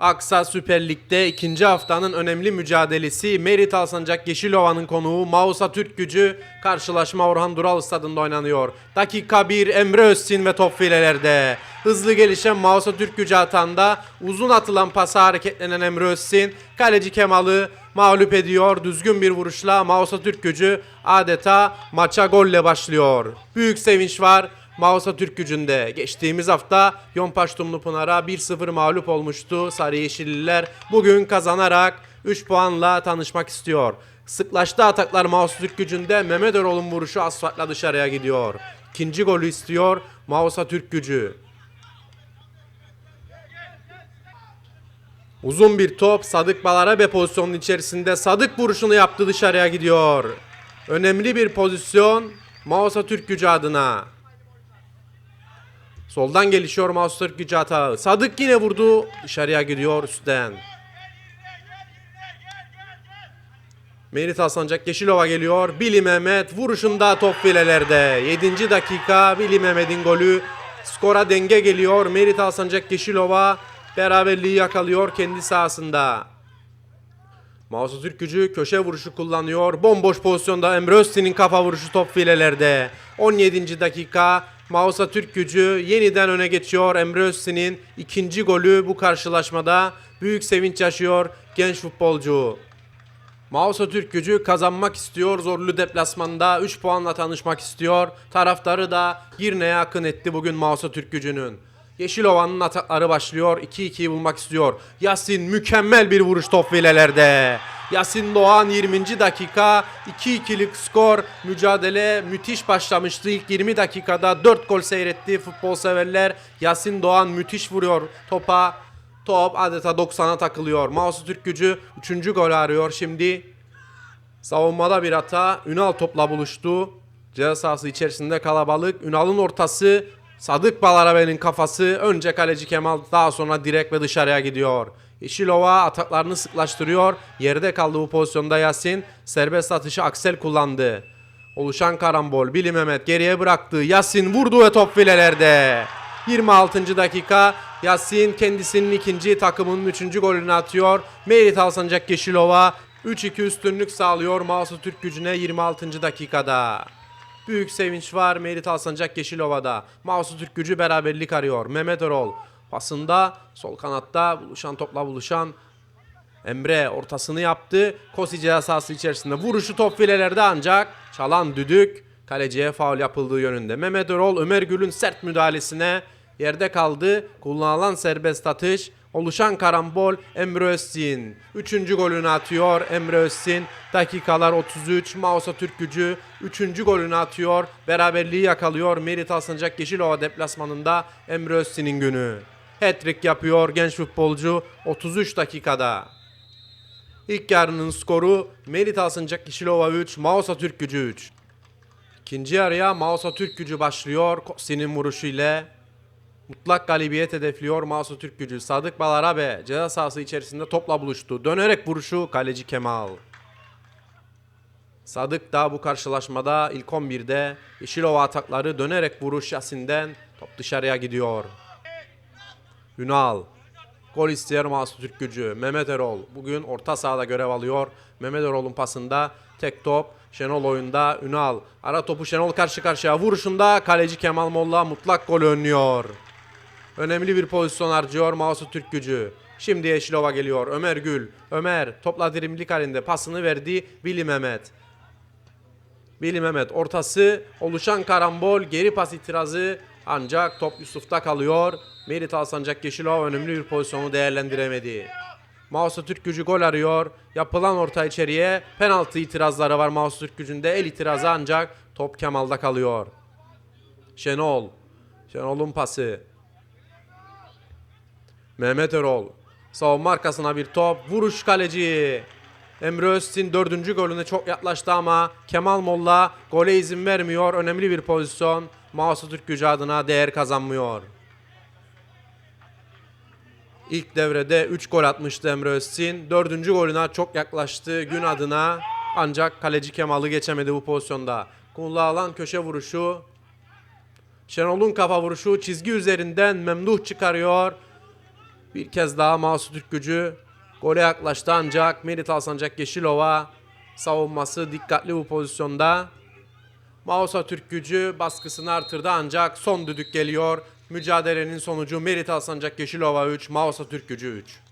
Aksa Süper Lig'de ikinci haftanın önemli mücadelesi Merit Alsancak Yeşilova'nın konuğu Mausa Türk Gücü karşılaşma Orhan Dural stadında oynanıyor. Dakika 1 Emre Özsin ve top filelerde. Hızlı gelişen Mausa Türk Gücü atanda uzun atılan pasa hareketlenen Emre Özsin kaleci Kemal'ı mağlup ediyor. Düzgün bir vuruşla Mausa Türk Gücü adeta maça golle başlıyor. Büyük sevinç var. Mausa Türk gücünde geçtiğimiz hafta Yompaş Tumlupınar'a 1-0 mağlup olmuştu Sarı Yeşilliler. Bugün kazanarak 3 puanla tanışmak istiyor. Sıklaştı ataklar Mausa Türk gücünde Mehmet Erol'un vuruşu asfaltla dışarıya gidiyor. İkinci golü istiyor Mausa Türk gücü. Uzun bir top Sadık Balarabe pozisyonun içerisinde Sadık vuruşunu yaptı dışarıya gidiyor. Önemli bir pozisyon Mausa Türk gücü adına. Soldan gelişiyor Master gücü hatağı. Sadık yine vurdu. Dışarıya gidiyor üstten. Merit Hasancak Yeşilova geliyor. Billy Mehmet vuruşunda top filelerde. 7. dakika Billy Mehmet'in golü. Skora denge geliyor. Merit Hasancak Yeşilova beraberliği yakalıyor kendi sahasında. Mausa Türk gücü köşe vuruşu kullanıyor. Bomboş pozisyonda Emre Öztin'in kafa vuruşu top filelerde. 17. dakika Mausa Türk gücü yeniden öne geçiyor. Emre Öztin'in ikinci golü bu karşılaşmada. Büyük sevinç yaşıyor genç futbolcu. Mausa Türk gücü kazanmak istiyor. Zorlu deplasmanda 3 puanla tanışmak istiyor. Taraftarı da Girne'ye akın etti bugün Mausa Türk gücünün. Yeşilova'nın atakları başlıyor. 2-2'yi bulmak istiyor. Yasin mükemmel bir vuruş top filelerde. Yasin Doğan 20. dakika 2-2'lik skor. Mücadele müthiş başlamıştı. İlk 20 dakikada 4 gol seyretti futbol severler. Yasin Doğan müthiş vuruyor topa. Top adeta 90'a takılıyor. Mausa Türk gücü 3. gol arıyor şimdi. Savunmada bir hata. Ünal topla buluştu. Ceza sahası içerisinde kalabalık. Ünal'ın ortası. Sadık Balarabe'nin kafası. Önce kaleci Kemal daha sonra direkt ve dışarıya gidiyor. Yeşilova ataklarını sıklaştırıyor. Yerde kaldı bu pozisyonda Yasin. Serbest atışı Aksel kullandı. Oluşan karambol. Billy Mehmet geriye bıraktı. Yasin vurdu ve top filelerde. 26. dakika Yasin kendisinin ikinci takımının üçüncü golünü atıyor. Merit Alsancak Yeşilova 3-2 üstünlük sağlıyor Mausa Türk gücüne 26. dakikada. Büyük sevinç var Merit Alsancak Yeşilova'da. Mausa Türk gücü beraberlik arıyor. Mehmet Erol pasında sol kanatta buluşan topla buluşan Emre ortasını yaptı. Kosi ceza sahası içerisinde vuruşu top filelerde ancak çalan düdük kaleciye faul yapıldığı yönünde. Mehmet Erol Ömer Gül'ün sert müdahalesine yerde kaldı. Kullanılan serbest atış oluşan karambol Emre Özsin. Üçüncü golünü atıyor Emre Özsin. Dakikalar 33 Mausa Türk gücü üçüncü golünü atıyor. Beraberliği yakalıyor Merit Alsancak Yeşilova deplasmanında Emre Özsin'in günü. Hat-trick yapıyor genç futbolcu 33 dakikada. İlk yarının skoru Merit Alsancak Yeşilova 3, Mausa Türk gücü 3. İkinci yarıya Mausa Türk gücü başlıyor. Kossi'nin vuruşu ile mutlak galibiyet hedefliyor Mausa Türk gücü. Sadık Balarabe ceza sahası içerisinde topla buluştu. Dönerek vuruşu kaleci Kemal. Sadık da bu karşılaşmada ilk 11'de Yeşilova atakları dönerek vuruş Yasin'den top dışarıya gidiyor. Ünal. Gol isteyen Masu Türk gücü. Mehmet Erol bugün orta sahada görev alıyor. Mehmet Erol'un pasında tek top. Şenol oyunda Ünal. Ara topu Şenol karşı karşıya vuruşunda kaleci Kemal Molla mutlak gol önlüyor. Önemli bir pozisyon harcıyor Masu Türk gücü. Şimdi Yeşilova geliyor. Ömer Gül. Ömer topla dirimlik halinde pasını verdi. Vili Mehmet. Veli Mehmet ortası oluşan karambol geri pas itirazı ancak top Yusuf'ta kalıyor. Merit Alsancak Yeşilova önemli bir pozisyonu değerlendiremedi. Mausa Türk gücü gol arıyor. Yapılan orta içeriye penaltı itirazları var Mausa Türk gücünde. El itirazı ancak top Kemal'da kalıyor. Şenol. Şenol'un pası. Mehmet Erol. Savunma arkasına bir top. Vuruş kaleci. Emre Öztin dördüncü golüne çok yaklaştı ama Kemal Molla gole izin vermiyor. Önemli bir pozisyon. Mausa Türk gücü adına değer kazanmıyor. İlk devrede 3 gol atmıştı Emre Öztin. Dördüncü golüne çok yaklaştı gün adına. Ancak kaleci Kemal'ı geçemedi bu pozisyonda. Kullanılan köşe vuruşu. Şenol'un kafa vuruşu çizgi üzerinden Memduh çıkarıyor. Bir kez daha Mausa Türk gücü gole yaklaştı ancak Merit Alsancak Yeşilova savunması dikkatli bu pozisyonda. Mausa Türk gücü baskısını artırdı ancak son düdük geliyor. Mücadelenin sonucu Merit Alsancak Yeşilova 3, Mausa Türk gücü 3.